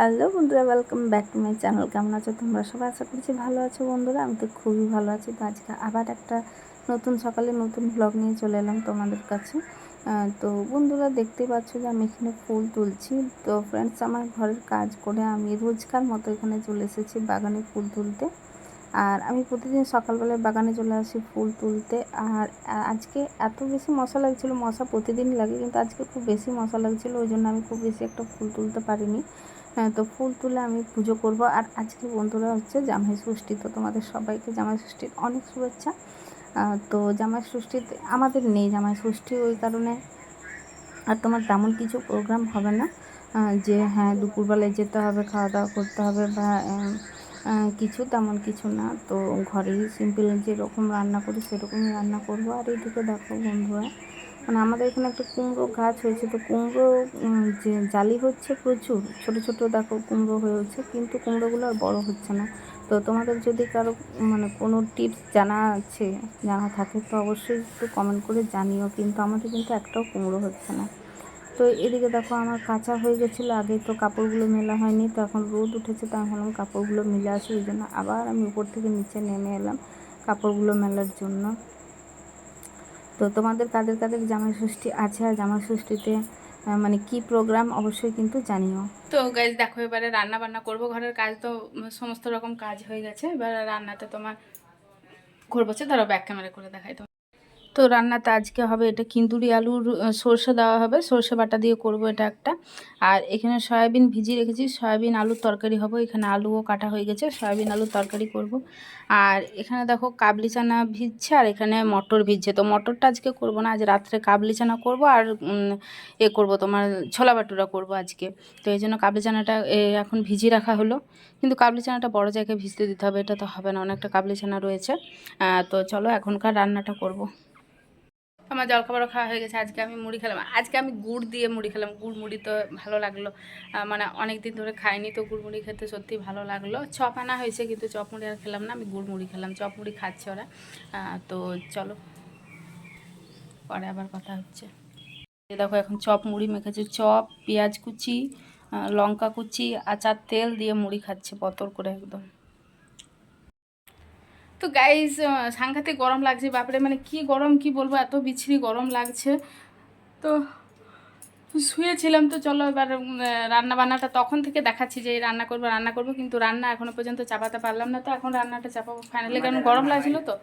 Hello বন্ধুরা welcome back to my channel কেমন আছো তোমরা? সবাই আশা করছি ভালো আছো বন্ধুরা, আমি তো খুবই ভালো আছি। তো আজকে আবার একটা নতুন সকালে নতুন ব্লগ নিয়ে চলে এলাম তোমাদের কাছে। তো বন্ধুরা, দেখতে পাচ্ছ যে আমি এখানে ফুল তুলছি। তো ফ্রেন্ডস আমার ঘরের কাজ করে আমি রোজকার মতো এখানে চলে এসেছি বাগানে ফুল তুলতে। আর আমি প্রতিদিন সকালবেলায় বাগানে চলে আসি ফুল তুলতে। আর আজকে এত বেশি মশা লাগছিল, মশা প্রতিদিন লাগে, কিন্তু আজকে খুব বেশি মশা লাগছিল, ওই জন্য আমি খুব বেশি একটা ফুল তুলতে পারিনি। তো ফুল তুলে আমি পুজো করব। আর আজকে বন্ধুরা হচ্ছে জামাই ষষ্ঠী, তো তোমাদের সবাইকে জামাই ষষ্ঠীর অনেক শুভেচ্ছা। তো জামাই ষষ্ঠীতে আমাদের নেই জামাই ষষ্ঠী ওই কারণে। আর তোমার তেমন কিছু প্রোগ্রাম হবে না। যে হ্যাঁ দুপুরবেলায় যেতে হবে খাওয়া দাওয়া করতে হবে বা কিছু তেমন কিছু না। তো ঘরেই সিম্পল যেরকম রান্না করি, সেরকমই রান্না করব। আর এইদিকে দেখো বন্ধুরা মানে আমাদের এখানে একটা কুমড়ো গাছ হয়েছে, তো কুমড়ো যে জালি হচ্ছে প্রচুর, ছোট ছোট দেখো কুমড়ো হয়েছে কিন্তু কুমড়োগুলো আর বড় হচ্ছে না। তো তোমাদের যদি কারও মানে কোনো টিপস জানা আছে, জানা থাকে, তো অবশ্যই একটু কমেন্ট করে জানিও, কিন্তু আমাদের কিন্তু একটাও কুমড়ো হচ্ছে না। তো এদিকে দেখো আমার কাঁচা হয়ে গেছিল, আগে তো কাপড়গুলো মেলা হয়নি, তো এখন রোদ উঠেছে, তো আমি ভাবলাম কাপড়গুলো মেলে আসি, ওই জন্য আবার আমি উপর থেকে নিচে নেমে এলাম কাপড়গুলো মেলার জন্য। তো তোমাদের কাদের কাদের জামাই ষষ্ঠী আছে আর জামাই ষষ্ঠীতে মানে কি প্রোগ্রাম অবশ্যই কিন্তু জানিও। তো গাইজ দেখো, এবারে রান্না বান্না করব। ঘরের কাজ তো সমস্ত রকম কাজ হয়ে গেছে। এবার রান্নাতে তোমার করব ধরো ব্যাক ক্যামেরা করে দেখাই তো তো রান্নাতে আজকে হবে এটা কিন্দুরি আলুর সর্ষে দেওয়া হবে। সর্ষে বাটা দিয়ে করব এটা একটা। আর এখানে সয়াবিন ভিজিয়ে রেখেছি। সয়াবিন আলুর তরকারি হবে। এখানে আলুও কাটা হয়ে গেছে। সয়াবিন আলুর তরকারি করব। আর এখানে দেখো কাবলি চানা ভিজছে আর এখানে মটর ভিজছে। তো মটরটা আজকে করব না। আজ রাত্রে কাবলি চানা করব আর এ করব তোমার ছোলা বাটুরা করব আজকে। তো এই জন্য কাবলি চানাটা এখন ভিজিয়ে রাখা হলো। কিন্তু কাবলি চানাটা বড় জায়গায় ভিজতে দিতে হবে। এটা তো হবে না। অনেকটা কাবলি চানা রয়েছে তো চলো এখনকার রান্নাটা করব। আমার জলখাবারও খাওয়া হয়ে গেছে, আজকে আমি মুড়ি খেলাম। আজকে আমি গুড় দিয়ে মুড়ি খেলাম, গুড় মুড়ি তো ভালো লাগল। মানে অনেক দিন ধরে খাইনি তো গুড় মুড়ি খেতে সত্যি ভালো লাগল। চপ আনা হয়েছে কিন্তু চপ মুড়ি আর খেলাম না, আমি গুড় মুড়ি খেলাম, চপ মুড়ি খাচ্ছে ওরা। তো চলো, পরে আবার কথা হচ্ছে। দেখো এখন চপ মুড়ি মেখেছে, চপ, পেঁয়াজ কুচি লঙ্কা কুচি, আচার তেল দিয়ে মুড়ি খাচ্ছে, পতর করে একদম। তো গাইজ সাংঘাতিক গরম লাগছে বাপরে মানে কি গরম কি বলব এত বিচ্ছিরি গরম লাগছে। তো শুয়েছিলাম তো চলো এবার রান্না বান্নাটা তখন থেকে দেখাচ্ছি যে রান্না করব রান্না করব কিন্তু রান্না এখনও পর্যন্ত চাপাতে পারলাম না। তো এখন রান্নাটা চাপাবো ফাইনালি কারণ গরম লাগছিল তো।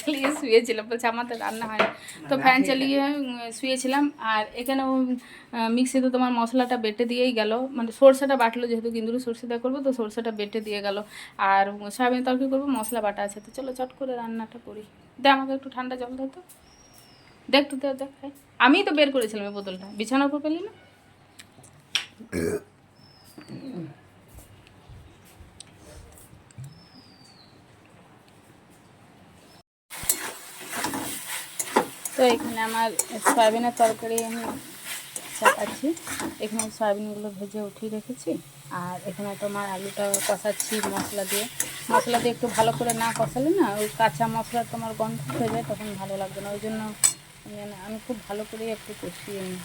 চালিয়ে শুয়েছিলাম বলছে আমাদের রান্না হয় তো ফ্যান চালিয়ে শুয়েছিলাম আর এখানে মিক্সিতে তোমার মশলাটা বেটে দিয়েই গেল। মানে সরষেটা বাটলো যেহেতু কিন্দুরি সরষে দিয়ে করব তো সরষেটা বেটে দিয়ে গেল। আর সয়াবিন তরকারি করব মশলা বাটা আছে। তো চলো চট করে রান্নাটা করি। দে আমাকে একটু ঠান্ডা জল দে তো। দেখ তো দেখ দেখ আমিই তো বের করেছিলাম এই বোতলটা। বিছানার উপর পেলি না? তো এখানে আমার সয়াবিনের তরকারি আমি চাপাচ্ছি। এখানে সয়াবিনগুলো ভেজে উঠিয়ে রেখেছি। আর এখানে তোমার আলুটা কষাচ্ছি মশলা দিয়ে। মশলা দিয়ে একটু ভালো করে না কষালে না ওই কাঁচা মশলা তোমার গন্ধ হয়ে যায়, তখন ভালো লাগবে না। ওই জন্য আমি- খুব ভালো করে একটু কষিয়ে নিই।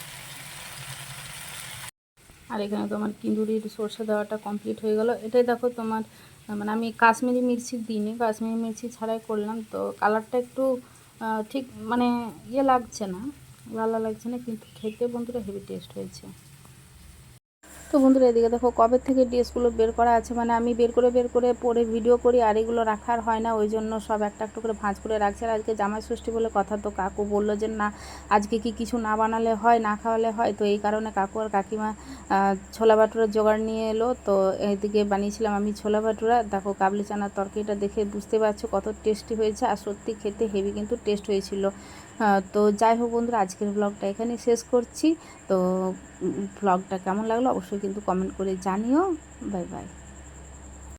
আর এখানে তোমার কিন্দুরির সর্ষে দেওয়াটা কমপ্লিট হয়ে গেল। এটাই দেখো তোমার মানে আমি কাশ্মীরি মির্চি দিইনি। কাশ্মীরি মির্চি ছাড়াই করলাম। তো কালারটা একটু ঠিক মানে ইয়ে লাগছে না ভালো লাগছে না কিন্তু খেতে বন্ধুরা হেভি টেস্ট হয়েছে। তো বন্ধুরা এদিকে দেখো, কবে থেকে ড্রেসগুলো বের করা আছে? মানে আমি বের করে বের করে পরে ভিডিও করি, আর এগুলো রাখার হয় না। ওই জন্য সব একটা একটা করে ভাঁজ করে রাখছে। আর আজকে জামাই ষষ্ঠী বলে কথা তো কাকু বলল যে, না, আজকে কি কিছু না বানালে হয়, না খাওয়ালে হয়? তো এই কারণে কাকু আর কাকিমা ছোলা ভাটুরার জোগাড় নিয়ে এলো। তো এদিকে বানিয়েছিলাম আমি ছোলা ভাটুরা দেখো, কাবলি চানার তরকারিটা দেখে বুঝতে পারছ কত টেস্টি হয়েছে। আর সত্যি খেতে হেভি কিন্তু টেস্ট হয়েছিল। তো যাই হোক বন্ধুরা, আজকের ব্লগটা এখানে শেষ করছি। তো ব্লগটা কেমন লাগল অবশ্যই কিন্তু কমেন্ট করে জানিও। Bye bye